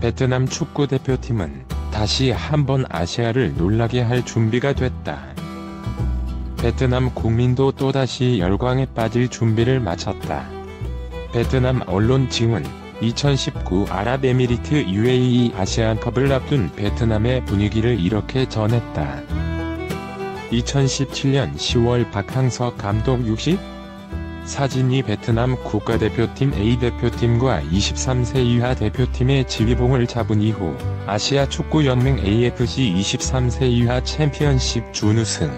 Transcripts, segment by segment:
베트남 축구 대표팀은 다시 한번 아시아를 놀라게 할 준비가 됐다. 베트남 국민도 또다시 열광에 빠질 준비를 마쳤다. 베트남 언론 징은 2019 아랍에미리트 UAE 아시안컵을 앞둔 베트남의 분위기를 이렇게 전했다. 2017년 10월 박항서 감독 60? 사진이 베트남 국가대표팀 A대표팀과 23세 이하 대표팀의 지휘봉을 잡은 이후 아시아 축구연맹 AFC 23세 이하 챔피언십 준우승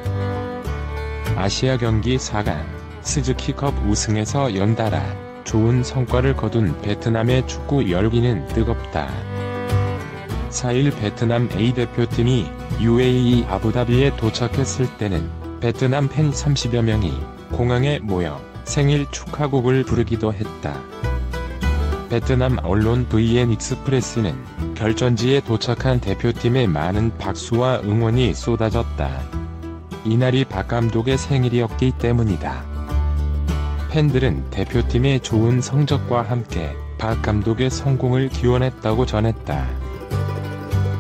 아시아 경기 4강 스즈키컵 우승에서 연달아 좋은 성과를 거둔 베트남의 축구 열기는 뜨겁다. 4일 베트남 A대표팀이 UAE 아부다비에 도착했을 때는 베트남 팬 30여 명이 공항에 모여 생일 축하곡을 부르기도 했다. 베트남 언론 VN 익스프레스는 결전지에 도착한 대표팀에 많은 박수와 응원이 쏟아졌다. 이날이 박 감독의 생일이었기 때문이다. 팬들은 대표팀의 좋은 성적과 함께 박 감독의 성공을 기원했다고 전했다.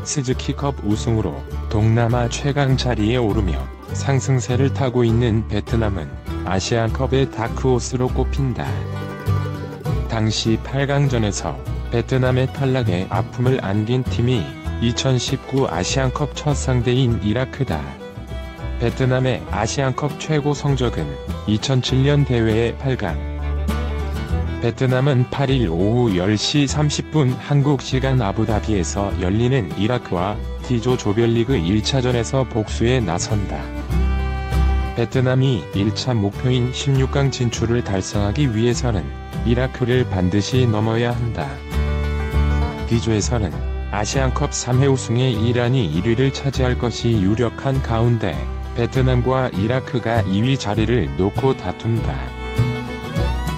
스즈키컵 우승으로 동남아 최강 자리에 오르며 상승세를 타고 있는 베트남은 아시안컵의 다크호스로 꼽힌다. 당시 8강전에서 베트남의 탈락에 아픔을 안긴 팀이 2019 아시안컵 첫 상대인 이라크다. 베트남의 아시안컵 최고 성적은 2007년 대회의 8강. 베트남은 8일 오후 10시 30분 한국 시간 아부다비에서 열리는 이라크와 D조 조별리그 1차전에서 복수에 나선다. 베트남이 1차 목표인 16강 진출을 달성하기 위해서는 이라크를 반드시 넘어야 한다. D조에서는 아시안컵 3회 우승의 이란이 1위를 차지할 것이 유력한 가운데 베트남과 이라크가 2위 자리를 놓고 다툰다.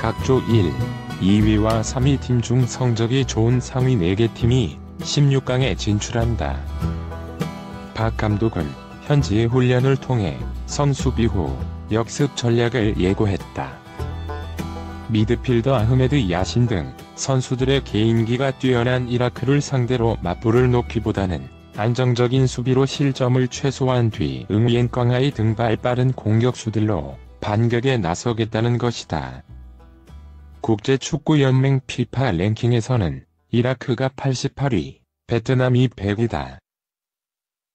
각조 1, 2위와 3위 팀 중 성적이 좋은 상위 4개 팀이 16강에 진출한다. 박 감독은 현지의 훈련을 통해 선수비 후 역습 전략을 예고했다. 미드필더 아흐메드 야신 등 선수들의 개인기가 뛰어난 이라크를 상대로 맞불을 놓기보다는 안정적인 수비로 실점을 최소화한 뒤 응위엔 꽝하이 등 발 빠른 공격수들로 반격에 나서겠다는 것이다. 국제축구연맹 피파 랭킹에서는 이라크가 88위, 베트남이 100위다.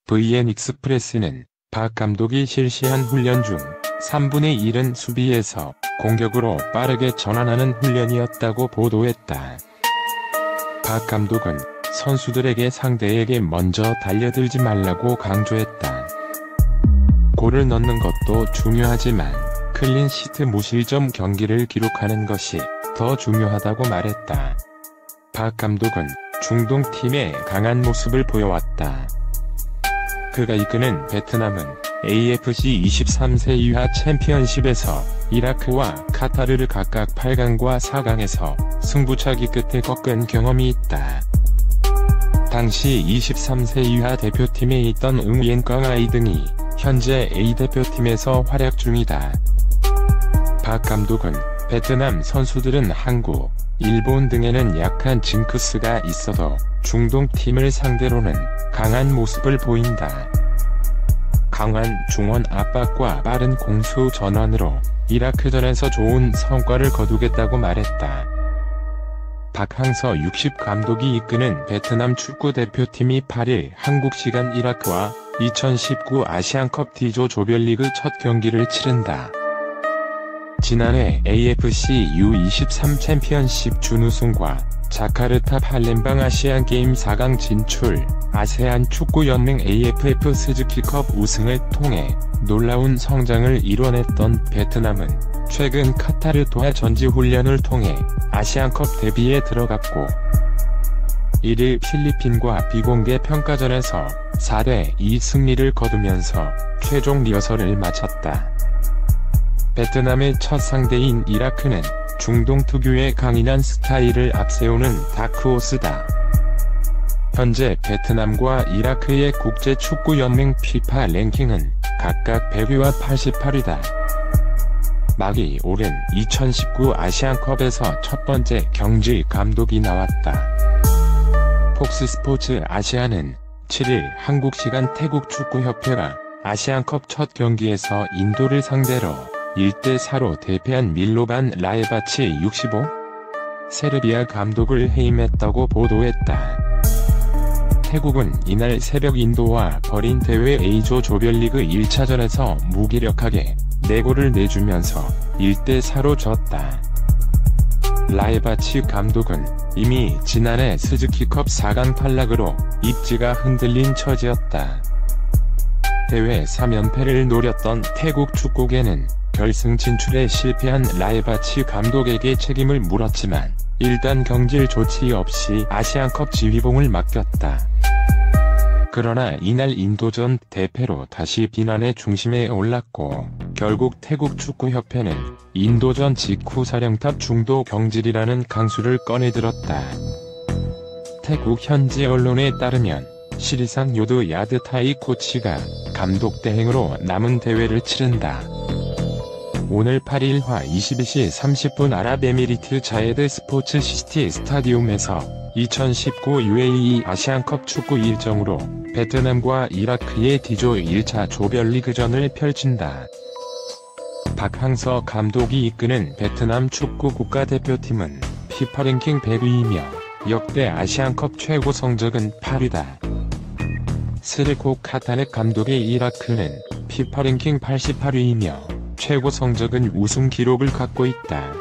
VN 익스프레스는 박 감독이 실시한 훈련 중 3분의 1은 수비에서 공격으로 빠르게 전환하는 훈련이었다고 보도했다. 박 감독은 선수들에게 상대에게 먼저 달려들지 말라고 강조했다. 골을 넣는 것도 중요하지만 클린시트 무실점 경기를 기록하는 것이 더 중요하다고 말했다. 박 감독은 중동팀의 강한 모습을 보여왔다. 그가 이끄는 베트남은 AFC 23세 이하 챔피언십에서 이라크와 카타르를 각각 8강과 4강에서 승부차기 끝에 꺾은 경험이 있다. 당시 23세 이하 대표팀에 있던 응옌 꽝아이 등이 현재 A대표팀에서 활약 중이다. 박 감독은 베트남 선수들은 한국, 일본 등에는 약한 징크스가 있어도 중동팀을 상대로는 강한 모습을 보인다. 강한 중원 압박과 빠른 공수 전환으로 이라크전에서 좋은 성과를 거두겠다고 말했다. 박항서 60 감독이 이끄는 베트남 축구 대표팀이 8일 한국 시간 이라크와 2019 아시안컵 D조 조별리그 첫 경기를 치른다. 지난해 AFC U23 챔피언십 준우승과 자카르타 팔렘방 아시안게임 4강 진출, 아세안 축구연맹 AFF 스즈키컵 우승을 통해 놀라운 성장을 이뤄냈던 베트남은 최근 카타르 도하 전지훈련을 통해 아시안컵 데뷔에 들어갔고 1일 필리핀과 비공개 평가전에서 4대2 승리를 거두면서 최종 리허설을 마쳤다. 베트남의 첫 상대인 이라크는 중동 특유의 강인한 스타일을 앞세우는 다크호스다. 현재 베트남과 이라크의 국제축구연맹 피파 랭킹은 각각 100위와 88위다. 막이 오른 2019 아시안컵에서 첫 번째 경질 감독이 나왔다. 폭스스포츠 아시아는 7일 한국 시간 태국 축구협회가 아시안컵 첫 경기에서 인도를 상대로 1대4로 대패한 밀로반 라에바치 65 세르비아 감독을 해임했다고 보도했다. 태국은 이날 새벽 인도와 벌인 대회 A조 조별리그 1차전에서 무기력하게 4골을 내주면서 1대4로 졌다. 라이바치 감독은 이미 지난해 스즈키컵 4강 탈락으로 입지가 흔들린 처지였다. 대회 3연패를 노렸던 태국 축구계는 결승 진출에 실패한 라이바치 감독에게 책임을 물었지만 일단 경질 조치 없이 아시안컵 지휘봉을 맡겼다. 그러나 이날 인도전 대패로 다시 비난의 중심에 올랐고 결국 태국 축구협회는 인도전 직후 사령탑 중도 경질이라는 강수를 꺼내들었다. 태국 현지 언론에 따르면 시리상 요드 야드 타이 코치가 감독 대행으로 남은 대회를 치른다. 오늘 8일화 22시 30분 아랍에미리트 자예드 스포츠 시티 스타디움에서 2019 UAE 아시안컵 축구 일정으로 베트남과 이라크의 D조 1차 조별리그전을 펼친다. 박항서 감독이 이끄는 베트남 축구 국가대표팀은 피파 랭킹 100위이며 역대 아시안컵 최고 성적은 8위다. 스레코 카타넷 감독의 이라크는 피파 랭킹 88위이며 최고 성적은 우승 기록을 갖고 있다.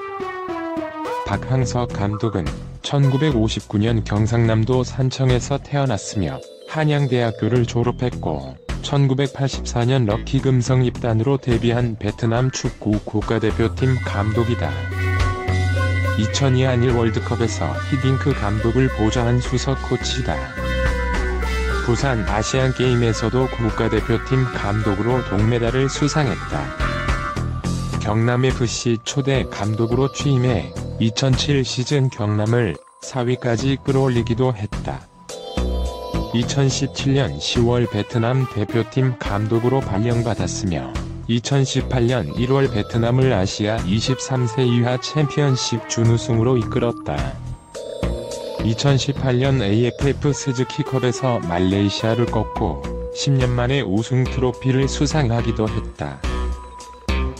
박항서 감독은 1959년 경상남도 산청에서 태어났으며 한양대학교를 졸업했고 1984년 럭키 금성 입단으로 데뷔한 베트남 축구 국가대표팀 감독이다. 2002 한일 월드컵에서 히딩크 감독을 보좌한 수석 코치다. 부산 아시안게임에서도 국가대표팀 감독으로 동메달을 수상했다. 경남FC 초대 감독으로 취임해 2007 시즌 경남을 4위까지 끌어올리기도 했다. 2017년 10월 베트남 대표팀 감독으로 발령받았으며 2018년 1월 베트남을 아시아 23세 이하 챔피언십 준우승으로 이끌었다. 2018년 AFF 스즈키컵에서 말레이시아를 꺾고 10년 만에 우승 트로피를 수상하기도 했다.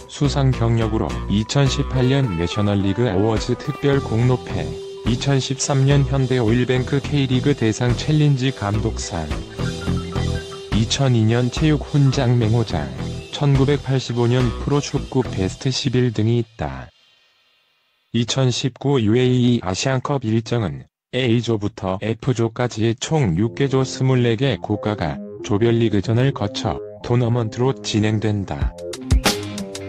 수상 경력으로 2018년 내셔널리그 어워즈 특별 공로패, 2013년 현대 오일뱅크 K리그 대상 챌린지 감독상, 2002년 체육 훈장 맹호장, 1985년 프로축구 베스트 11 등이 있다. 2019 UAE 아시안컵 일정은 A조부터 F조까지의 총 6개조 24개 국가가 조별리그전을 거쳐 토너먼트로 진행된다.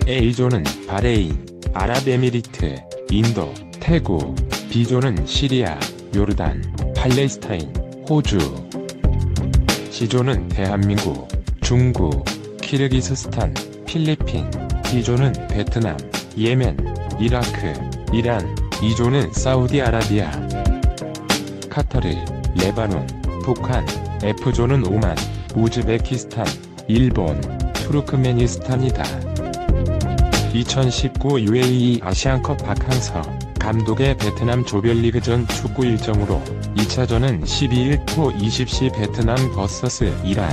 A조는 바레인, 아랍에미리트, 인도, 태국, B조는 시리아, 요르단, 팔레스타인, 호주. C조는 대한민국, 중국, 키르기스스탄, 필리핀, D조는 베트남, 예멘, 이라크, 이란, E조는 사우디아라비아, 카타르, 레바논, 북한, F조는 오만, 우즈베키스탄, 일본, 투르크메니스탄이다. 2019 UAE 아시안컵 박항서 감독의 베트남 조별리그전 축구 일정으로 2차전은 12일 토 20시 베트남 vs 이란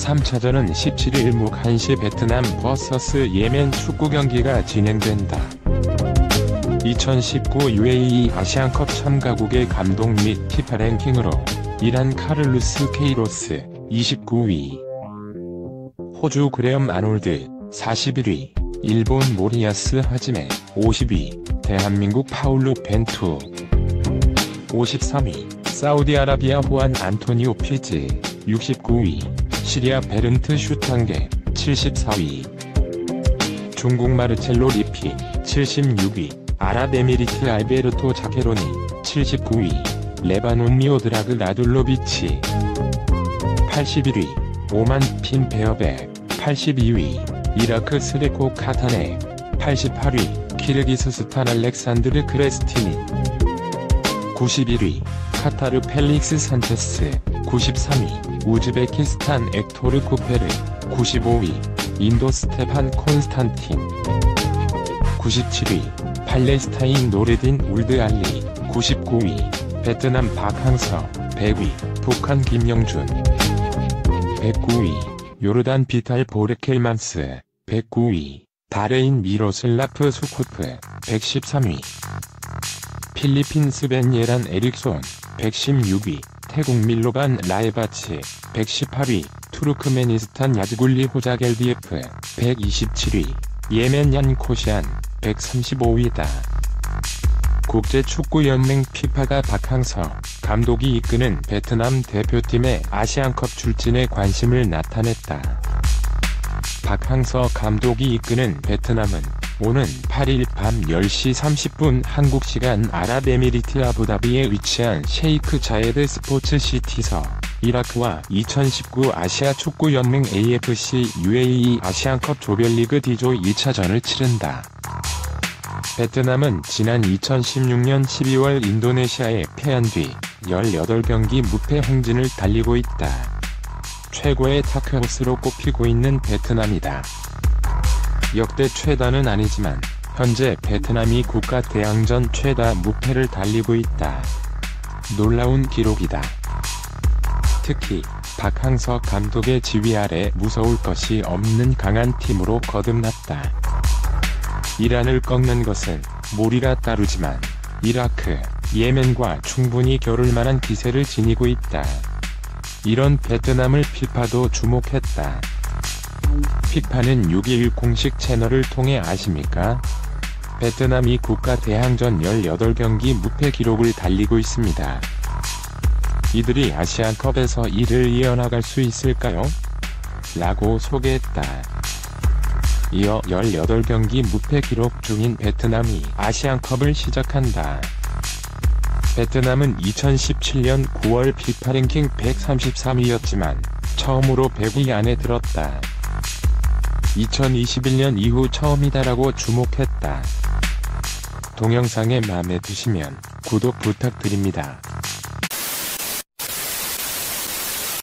3차전은 17일 묵 1시 베트남 vs 예멘 축구 경기가 진행된다. 2019 UAE 아시안컵 참가국의 감독 및 피파 랭킹으로 이란 카를루스 케이로스 29위 호주 그레엄 아놀드 41위, 일본 모리아스 하지메 50위, 대한민국 파울루 벤투 53위, 사우디아라비아 호안 안토니오 피즈 69위, 시리아 베른트 슈탄게 74위, 중국 마르첼로 리피 76위, 아랍에미리트 알베르토 자케로니 79위, 레바논 미오드라그 나둘로비치. 81위, 오만 핀 베어백 82위, 이라크 스레코 카타네. 88위 키르기스스탄 알렉산드르 크레스티니. 91위 카타르 펠릭스 산체스. 93위 우즈베키스탄 엑토르 쿠페르. 95위 인도 스테판 콘스탄틴. 97위 팔레스타인 노르딘 울드 알리 99위 베트남 박항서 100위, 북한 김영준 109위, 요르단 비탈 보르켈만스 109위, 다레인 미로슬라프 수코프 113위, 필리핀 스벤 예란 에릭손 116위, 태국 밀로반 라에바치 118위, 투르크메니스탄 야즈굴리 호자겔디에프 127위, 예멘 얀 코시안 135위다. 국제축구연맹 피파가 박항서 감독이 이끄는 베트남 대표팀의 아시안컵 출진에 관심을 나타냈다. 박항서 감독이 이끄는 베트남은 오는 8일 밤 10시 30분 한국 시간 아랍에미리트 아부다비에 위치한 셰이크 자예드 스포츠 시티서 이라크와 2019 아시아 축구연맹 AFC UAE 아시안컵 조별리그 D조 2차전을 치른다. 베트남은 지난 2016년 12월 인도네시아에 패한 뒤 18경기 무패 행진을 달리고 있다. 최고의 타크하우스로 꼽히고 있는 베트남이다. 역대 최다는 아니지만 현재 베트남이 국가 대항전 최다 무패를 달리고 있다. 놀라운 기록이다. 특히 박항서 감독의 지휘 아래 무서울 것이 없는 강한 팀으로 거듭났다. 이란을 꺾는 것은 무리가 따르지만 이라크, 예멘과 충분히 겨룰 만한 기세를 지니고 있다. 이런 베트남을 피파도 주목했다. 피파는 6.1 공식 채널을 통해 아십니까? 베트남이 국가 대항전 18경기 무패 기록을 달리고 있습니다. 이들이 아시안컵에서 이를 이어나갈 수 있을까요? 라고 소개했다. 이어 18경기 무패 기록 중인 베트남이 아시안컵을 시작한다. 베트남은 2017년 9월 피파 랭킹 133위였지만 처음으로 100위 안에 들었다. 2021년 이후 처음이다라고 주목했다. 동영상에 마음에 드시면 구독 부탁드립니다.